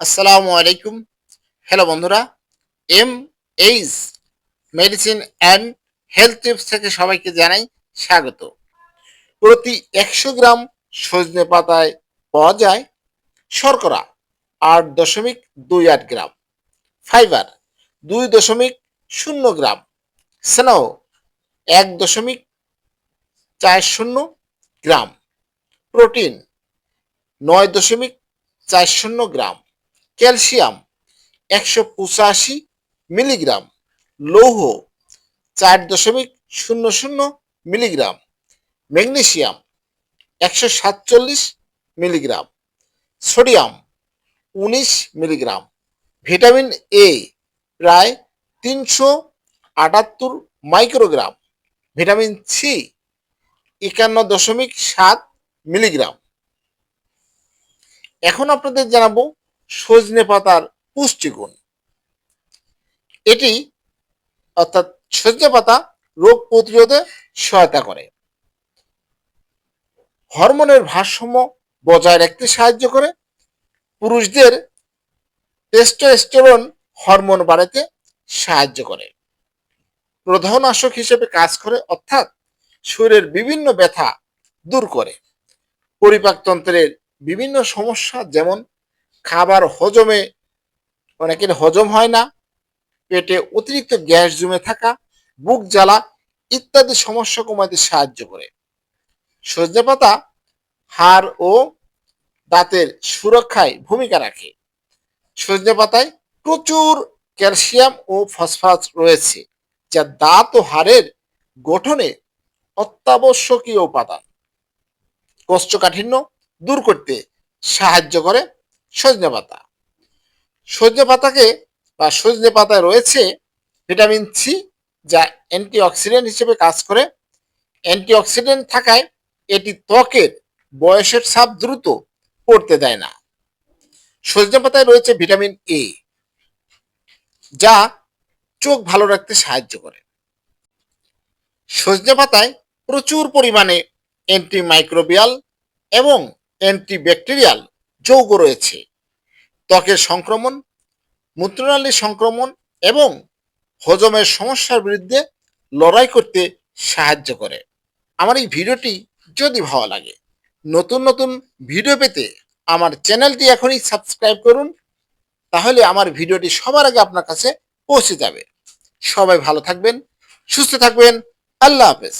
আসসালামু আলাইকুম। হ্যালো বন্ধুরা M H medicine and health tips থেকে সবাইকে জানাই স্বাগত। প্রতি একশো গ্রাম সজনে পাতায় পাওয়া যায় শর্করা আট দশমিক দুই আট গ্রাম। ফাইবার দুই দশমিক শূন্য গ্রাম। স্নেহ এক দশমিক চার শূন্য গ্রাম। প্রোটিন নয় দশমিক চার শূন্য গ্রাম। ক্যালসিয়াম একশো পঁচাশি মিলিগ্রাম, লৌহ চার দশমিক শূন্য শূন্য মিলিগ্রাম ম্যাগনেশিয়াম একশো সাতচল্লিশ মিলিগ্রাম, সোডিয়াম উনিশ মিলিগ্রাম। ভিটামিন এ প্রায় তিনশো আটাত্তর মাইক্রোগ্রাম। ভিটামিন সি একান্ন দশমিক সাত মিলিগ্রাম। এখন আপনাদের জানাব সজনে পাতার পুষ্টিগুণ। এটি অর্থাৎ সজনে পাতা রোগ প্রতিরোধে সহায়তা করে। হরমোনের ভারসাম্য বজায় রাখতে সাহায্য করে। পুরুষদের টেস্টোস্টেরন হরমোন বাড়াতে সাহায্য করে। প্রধানাশক হিসেবে কাজ করে, অর্থাৎ শরীরের বিভিন্ন ব্যথা দূর করে। পরিপাকতন্ত্রের বিভিন্ন সমস্যা, যেমন খাবার হজমে, অনেকের হজম হয় না, পেটে অতিরিক্ত গ্যাস জমে থাকা, বুক জ্বালা ইত্যাদি সমস্যা কমাতে সাহায্য করে। সজনে পাতা হাড় ও দাঁতের সুরক্ষায় ভূমিকা রাখে। সজনে পাতায় প্রচুর ক্যালসিয়াম ও ফসফরাস রয়েছে, যা দাঁত ও হাড়ের গঠনে অত্যাবশ্যকীয় উপাদান। কোষ্ঠকাঠিন্য দূর করতে সাহায্য করে সজনে পাতা। সজনে পাতাকে বা সজনে পাতায় রয়েছে ভিটামিন সি যা অ্যান্টিঅক্সিডেন্ট হিসেবে কাজ করে। অ্যান্টিঅক্সিডেন্ট থাকায় এটি ত্বকের বয়সের ছাপ দ্রুত পড়তে দেয় না। সজনে পাতায় রয়েছে ভিটামিন এ যা চোখ ভালো রাখতে সাহায্য করে। সজনে পাতায় প্রচুর পরিমাণে অ্যান্টিমাইক্রোবিয়াল এবং অ্যান্টিব্যাকটেরিয়াল যৌগ রয়েছে। ত্বকের সংক্রমণ, মূত্রনালীর সংক্রমণ এবং হজমের সমস্যার বিরুদ্ধে লড়াই করতে সাহায্য করে। আমার এই ভিডিওটি যদি ভালো লাগে, নতুন নতুন ভিডিও পেতে আমার চ্যানেলটি এখনই সাবস্ক্রাইব করুন, তাহলে আমার ভিডিওটি সবার আগে আপনার কাছে পৌঁছে যাবে। সবাই ভালো থাকবেন, সুস্থ থাকবেন, আল্লাহ হাফেজ।